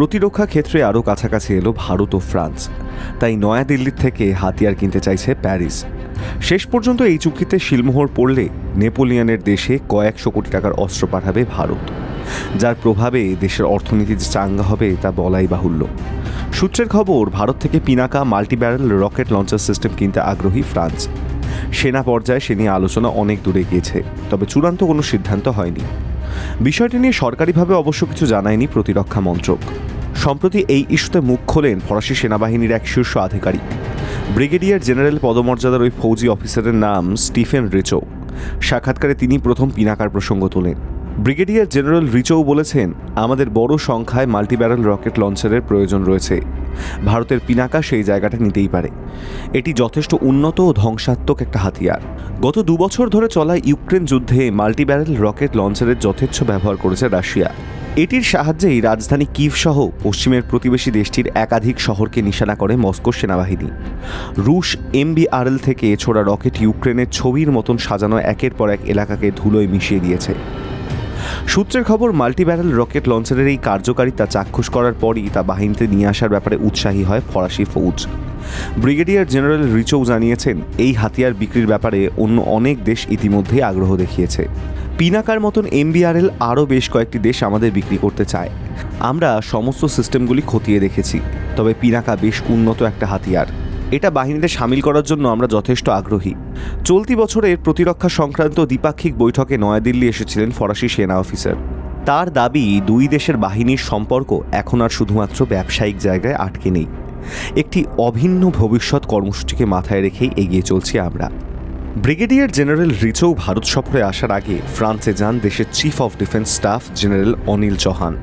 প্রতিরক্ষা ক্ষেত্রে আরও কাছাকাছি এলো ভারত ও ফ্রান্স। তাই নয়াদিল্লির থেকে হাতিয়ার কিনতে চাইছে প্যারিস। শেষ পর্যন্ত এই চুক্তিতে শিলমোহর পড়লে নেপোলিয়নের দেশে কয়েকশো কোটি টাকার অস্ত্র পাঠাবে ভারত। যার প্রভাবে দেশের অর্থনীতি যে চাঙ্গা হবে তা বলাই বাহুল্য। সূত্রের খবর, ভারত থেকে Pinaka multibarrel rocket launcher system কিনতে আগ্রহী ফ্রান্স। সেনা পর্যায়ে সে নিয়ে আলোচনা অনেক দূরে গিয়েছে, তবে চূড়ান্ত কোনো সিদ্ধান্ত হয়নি। বিষয়টি নিয়ে সরকারিভাবে অবশ্য কিছু জানায়নি প্রতিরক্ষা মন্ত্রক। সম্প্রতি এই ইস্যুতে মুখ খোলেন ফরাসি সেনাবাহিনীর এক শীর্ষ আধিকারিক। ব্রিগেডিয়ার জেনারেল পদমর্যাদার ওই ফৌজি অফিসারের নাম স্টিফেন রিচো। সাক্ষাৎকারে তিনি প্রথম পিনাকার প্রসঙ্গ তোলেন। ব্রিগেডিয়ার জেনারেল রিচৌ বলেছেন, আমাদের বড় সংখ্যায় মাল্টিব্যারেল রকেট লঞ্চারের প্রয়োজন রয়েছে। ভারতের পিনাকা সেই জায়গাটা নিতেই পারে। এটি যথেষ্ট উন্নত ও ধ্বংসাত্মক একটা হাতিয়ার। গত দুবছর ধরে চলা ইউক্রেন যুদ্ধে মাল্টিব্যারেল রকেট লঞ্চারের যথেচ্ছ ব্যবহার করেছে রাশিয়া। এটির সাহায্যেই রাজধানী কিভ সহ পশ্চিমের প্রতিবেশী দেশটির একাধিক শহরকে নিশানা করে মস্কো সেনাবাহিনী। রুশ এমবিআরএল থেকে ছোড়া রকেট ইউক্রেনের ছবির মতন সাজানো একের পর এক এলাকাকে ধুলোয় মিশিয়ে দিয়েছে। সূত্রের খবর, মাল্টিব্যারেল রকেট লঞ্চারের এই কার্যকারিতা চাক্ষুষ করার পরই তা বাহিনীতে নিয়ে আসার ব্যাপারে উৎসাহী হয় ফরাসি ফৌজ। ব্রিগেডিয়ার জেনারেল রিচৌ জানিয়েছেন, এই হাতিয়ার বিক্রির ব্যাপারে অন্য অনেক দেশ ইতিমধ্যেই আগ্রহ দেখিয়েছে। পিনাকার মতন এমবিআরএল আরও বেশ কয়েকটি দেশ আমাদের বিক্রি করতে চায়। আমরা সমস্ত সিস্টেমগুলি খতিয়ে দেখেছি, তবে পিনাকা বেশ উন্নত একটা হাতিয়ার। এটা বাহিনীতে সামিল করার জন্য আমরা যথেষ্ট আগ্রহী। চলতি বছরের প্রতিরক্ষা সংক্রান্ত দ্বিপাক্ষিক বৈঠকে নয়াদিল্লি এসেছিলেন ফরাসি সেনা অফিসার। তার দাবি, দুই দেশের বাহিনীর সম্পর্ক এখন আর শুধুমাত্র ব্যবসায়িক জায়গায় আটকে নেই। একটি অভিন্ন ভবিষ্যৎ কর্মসূচিকে মাথায় রেখেই এগিয়ে চলছি আমরা। ব্রিগেডিয়ার জেনারেল রিচৌ ভারত সফরে আসার আগে ফ্রান্সে যান দেশের chief of defence staff general Anil Chauhan.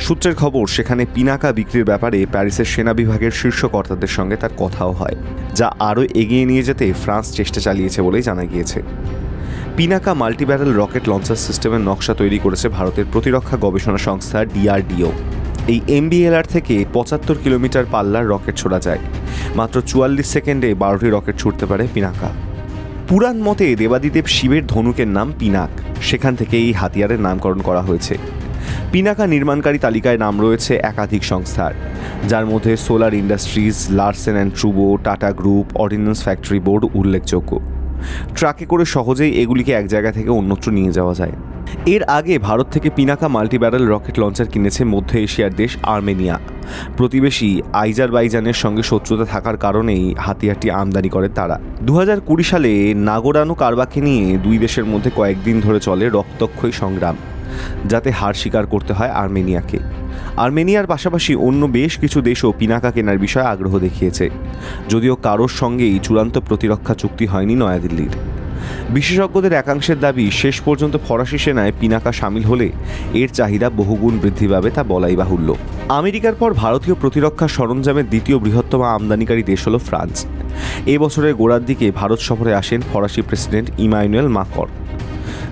সূত্রের খবর, সেখানে পিনাকা বিক্রির ব্যাপারে প্যারিসের সেনা বিভাগের শীর্ষ কর্তাদের সঙ্গে তার কথাও হয়, যা আরও এগিয়ে নিয়ে যেতে ফ্রান্স চেষ্টা চালিয়েছে বলেই জানা গিয়েছে। পিনাকা মাল্টিব্যারেল রকেট লঞ্চার সিস্টেমের নকশা তৈরি করেছে ভারতের প্রতিরক্ষা গবেষণা সংস্থা ডিআরডিও। এই এমবিএলআর থেকে পঁচাত্তর কিলোমিটার পাল্লার রকেট ছোড়া যায়। মাত্র চুয়াল্লিশ সেকেন্ডে বারোটি রকেট ছুটতে পারে পিনাকা। পুরাণ মতে দেবাদিদেব শিবের ধনুকের নাম পিনাক। সেখান থেকে এই হাতিয়ারের নামকরণ করা হয়েছে। পিনাকা নির্মাণকারী তালিকায় নাম রয়েছে একাধিক সংস্থার, যার মধ্যে solar industries, Larsen and ট্রুবো, Tata group, ordnance factory board উল্লেখযোগ্য। ট্রাকে করে সহজেই এগুলিকে এক জায়গা থেকে অন্যত্র নিয়ে যাওয়া যায়। এর আগে ভারত থেকে পিনাকা মাল্টিব্যারেল রকেট লঞ্চার কিনেছে মধ্য এশিয়ার দেশ আর্মেনিয়া। প্রতিবেশী আইজারবাইজানের সঙ্গে শত্রুতা থাকার কারণেই হাতিয়ারটি আমদানি করে তারা। দু কুড়ি সালে নাগোরানো কারবাকে নিয়ে দুই দেশের মধ্যে কয়েকদিন ধরে চলে রক্তক্ষয়ী সংগ্রাম, যাতে হার স্বীকার করতে হয় আর্মেনিয়াকে। আর্মেনিয়ার পাশাপাশি অন্য বেশ কিছু দেশও পিনাকা কেনার বিষয়ে আগ্রহ দেখিয়েছে, যদিও কারোর সঙ্গেই চূড়ান্ত প্রতিরক্ষা চুক্তি হয়নি নয়াদিল্লির। বিশেষজ্ঞদের একাংশের দাবি, শেষ পর্যন্ত ফরাসি সেনায় পিনাকা সামিল হলে এর চাহিদা বহুগুণ বৃদ্ধি পাবে তা বলাই বাহুল্য। আমেরিকার পর ভারতীয় প্রতিরক্ষা সরঞ্জামের দ্বিতীয় বৃহত্তম আমদানিকারী দেশ হল ফ্রান্স। এ বছরের গোড়ার দিকে ভারত সফরে আসেন ফরাসি প্রেসিডেন্ট ইমানুয়েল মাকর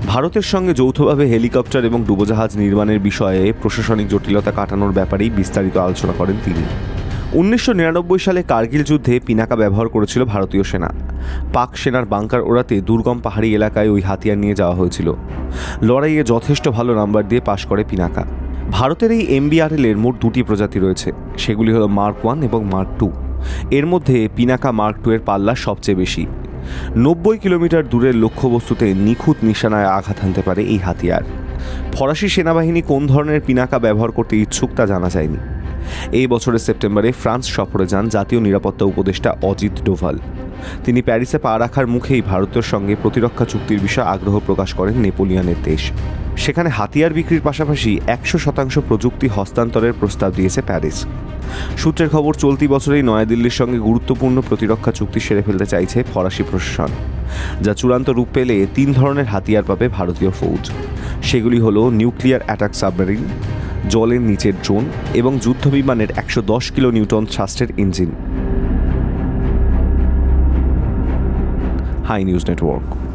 ভারতের সঙ্গে যৌথভাবে হেলিকপ্টার এবং ডুবোজাহাজ নির্মাণের বিষয়ে প্রশাসনিক জটিলতা কাটানোর ব্যাপারেই বিস্তারিত আলোচনা করেন তিনি। উনিশশো নিরানব্বই সালে কার্গিল যুদ্ধে পিনাকা ব্যবহার করেছিল ভারতীয় সেনা। পাক সেনার বাংকার ওড়াতে দুর্গম পাহাড়ি এলাকায় ওই হাতিয়ার নিয়ে যাওয়া হয়েছিল। লড়াইয়ে যথেষ্ট ভালো নাম্বার দিয়ে পাশ করে পিনাকা। ভারতের এই এমবিআরএল এর মোট দুটি প্রজাতি রয়েছে, সেগুলি হলো মার্ক ওয়ান এবং মার্ক টু। এর মধ্যে পিনাকা মার্ক টু এর পাল্লা সবচেয়ে বেশি। নব্বই কিলোমিটার দূরের লক্ষ্যবস্তুতে নিখুঁত নিশানায় আঘাত হানতে পারে এই হাতিয়ার। ফরাসি সেনাবাহিনী কোন ধরনের পিনাকা ব্যবহার করতে ইচ্ছুক তা জানা যায়নি। এই বছরের সেপ্টেম্বরে ফ্রান্স সফরে যান জাতীয় নিরাপত্তা উপদেষ্টা অজিত ডোভাল। তিনি প্যারিসে পা রাখার মুখেই ভারতের সঙ্গে প্রতিরক্ষা চুক্তির বিষয়ে আগ্রহ প্রকাশ করেন নেপোলিয়ানের দেশ। সেখানে হাতিয়ার বিক্রির পাশাপাশি একশো শতাংশ প্রযুক্তি হস্তান্তরের প্রস্তাব দিয়েছে প্যারিস। সূত্রের খবর, চলতি বছরেই নয়াদিল্লির সঙ্গে গুরুত্বপূর্ণ প্রতিরক্ষা চুক্তি সেরে ফেলতে চাইছে ফরাসি প্রশাসন, যা চূড়ান্ত রূপ পেলে তিন ধরনের হাতিয়ার পাবে ভারতীয় ফৌজ। সেগুলি হলো নিউক্লিয়ার অ্যাটাক সাবমেরিন জলের নিচের ড্রোন এবং যুদ্ধবিমানের একশো দশ কিলো নিউটন থ্রাস্টের ইঞ্জিন। Hi news network.